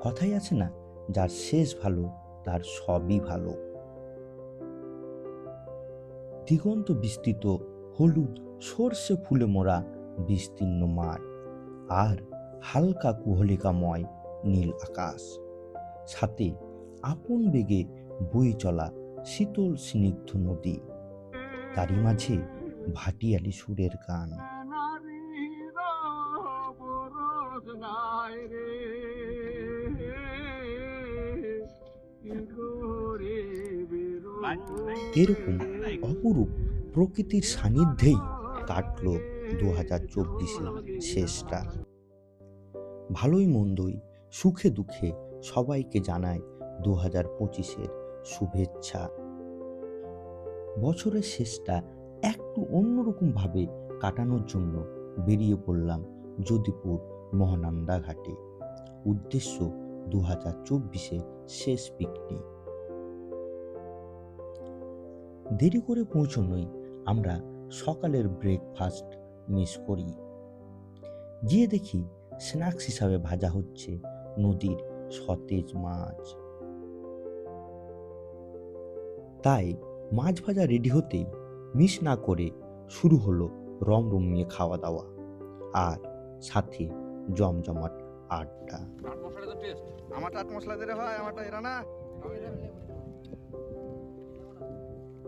কথাই আছে না যার শেষ ভালো তার সবই ভালো। দিগন্ত বিস্তৃত হলুদ সর্ষে ফুলে মোড়া বিস্তীর্ণ মাঠ আর হালকা কুহলিকাময় নীল আকাশ। সাথে আপন বেগে বই চলা শীতল স্নিগ্ধ নদী। তারই মাঝে ভাটিয়ালি সুরের গান। এরকম অপরূপ প্রকৃতির সান্নিধ্যেই কাটল দু হাজার চব্বিশের শেষটা। ভালোই মন্দই, সুখে দুঃখে সবাইকে জানায় দু হাজার পঁচিশের শুভেচ্ছা। বছরের শেষটা একটু অন্যরকমভাবে কাটানোর জন্য বেরিয়ে পড়লাম যদিপুর মহানন্দা ঘাটে। উদ্দেশ্য দু হাজার চব্বিশের শেষ পিকনিক। দেরি করে পৌঁছনোই আমরা সকালের ব্রেকফাস্ট মিস করি। গিয়ে দেখি স্ন্যাক্স হিসাবে ভাজা হচ্ছে নদীর সতেজ মাছ। তাই মাছ ভাজা রেডি হতেই মিস না করে শুরু হলো রমরমিয়ে খাওয়া দাওয়া আর সাথে জমজমাট আড্ডা। আমার মশলা দিলে হয় আমারটা এরা না।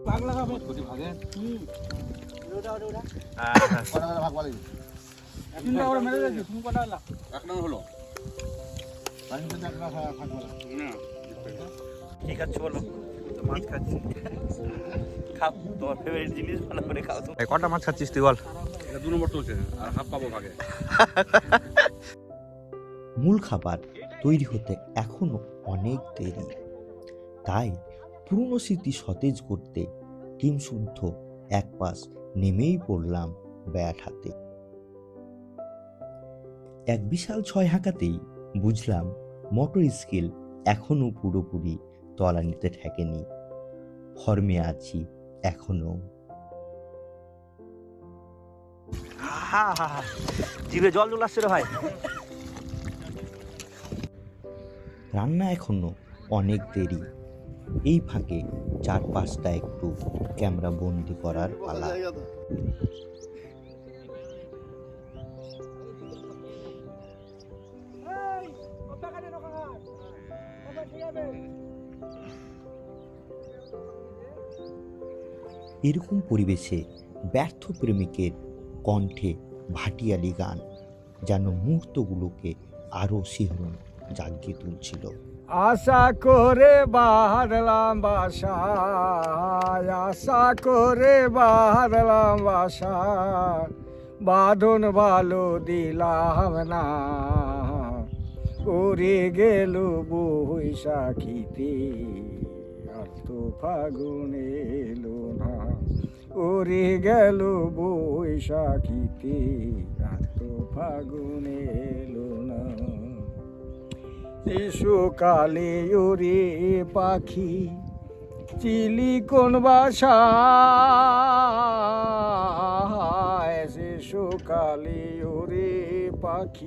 ভাগ। বলি। ঠিক আছে বলো। মাছ খাচ্ছি। খাও তোমার ফেভারিট জিনিস ভালো করে খাও তো কটা মাছ খাচ্ছিস তুই বল। দু নম্বর চলছে আর হাফ পাবো ভাগে। মূল খাবার তৈরি হতে এখনও অনেক দেরি। তাই পুরনো স্মৃতি সতেজ করতে টিম শুদ্ধ এক পাশ নেমেই পড়লাম ব্যাট হাতে। এক বিশাল ছয় হাঁকাতেই বুঝলাম মোটর স্কিল এখনও পুরোপুরি তলানিতে ঠেকেনি। ফর্মে আছি এখনও। হা হা হা জিভে জল চলে আসছে রে ভাই। রান্না এখনও অনেক দেরি। এই ফাঁকে চার পাঁচটা একটু ক্যামেরা বন্দি করার পালা। এরকম পরিবেশে ব্যর্থ প্রেমিকের কণ্ঠে ভাটিয়ালি গান, যেন মুহূর্তগুলোকে আরও শিহরণ জাগিয়ে তুলছিল। আশা করে বাহারলাম বাসায়, আশা করে বাহারলাম বাসায়, বাঁধন ভালো দিলাম না। উড়ে গেল বৈশাখীতে। আর তো ফাগুন এলো না। ওরে গেল বৈশাখীতে, আর তো ফাগুন এলো না। শিশুকালে ওরে পাখি চিলি কোন বাসায় শিশুকালে উড়ে পাখি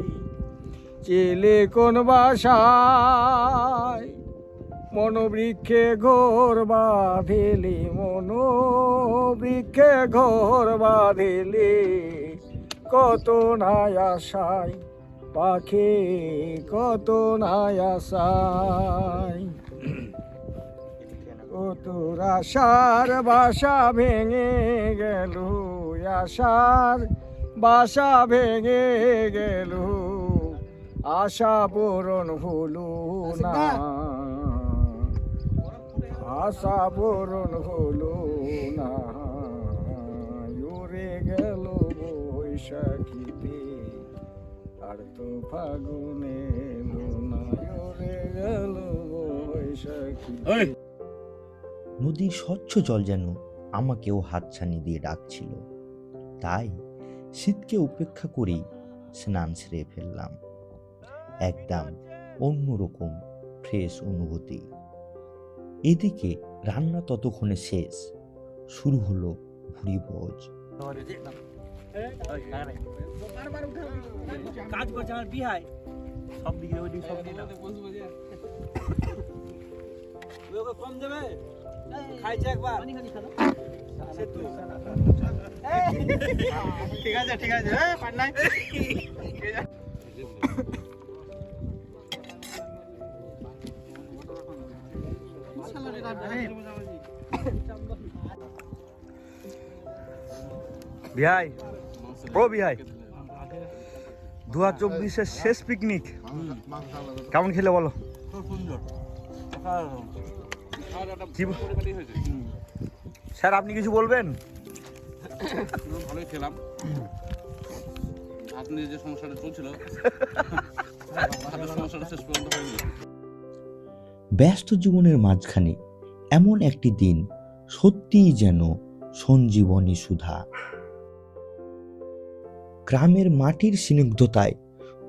চিলি কোন বাসায়? মনোবৃক্ষে ঘোর বাঁধিলি, মনোবৃক্ষে ঘোর বাঁধিলি কত নাই আশায় পাখি কত নাই আশায় তোর আশার বাসা ভেঙে গেল, আশার বাসা ভেঙে গেল। আশা পূরণ হলো না। আশা পূরণ হলো না। উড়ে গেল বৈশাখীতে আর তো ফাগুনে উড়ে গেল বৈশাখী নদীর স্বচ্ছ জল যেন আমাকেও হাতছানি দিয়ে ডাকছিল। তাই শীতকে উপেক্ষা করেই স্নান সেরে ফেললাম। একদম অন্যরকম ফ্রেশ অনুভূতি। এদিকে রান্না ততক্ষণে শেষ। শুরু হলো ভুড়ি ভোজ। কাজ করছে আমার বিহাই। সব দিকে ওই সব দিকে ওকে কম দেবে খাইছে একবার। ঠিক আছে ঠিক আছে। হ্যাঁ পান্নাই। বিহাই, ও বিহাই। দু হাজার চব্বিশের শেষ পিকনিক কেমন খেলে বলো স্যার, আপনি কিছু বলবেন? ব্যস্ত জীবনের মাঝখানে এমন একটি দিন সত্যিই যেন সঞ্জীবনী সুধা। গ্রামের মাটির স্নিগ্ধতায়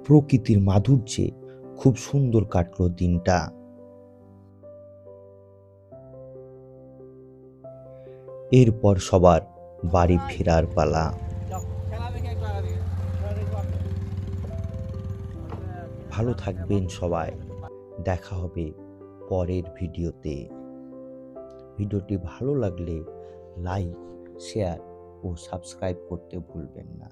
প্রকৃতির মাধুর্যে খুব সুন্দর কাটলো দিনটা। এরপর সবার বাড়ি ফেরার পালা। ভালো থাকবেন সবাই। দেখা হবে পরের ভিডিওতে। ভিডিওটি ভালো লাগলে লাইক শেয়ার ও সাবস্ক্রাইব করতে ভুলবেন না।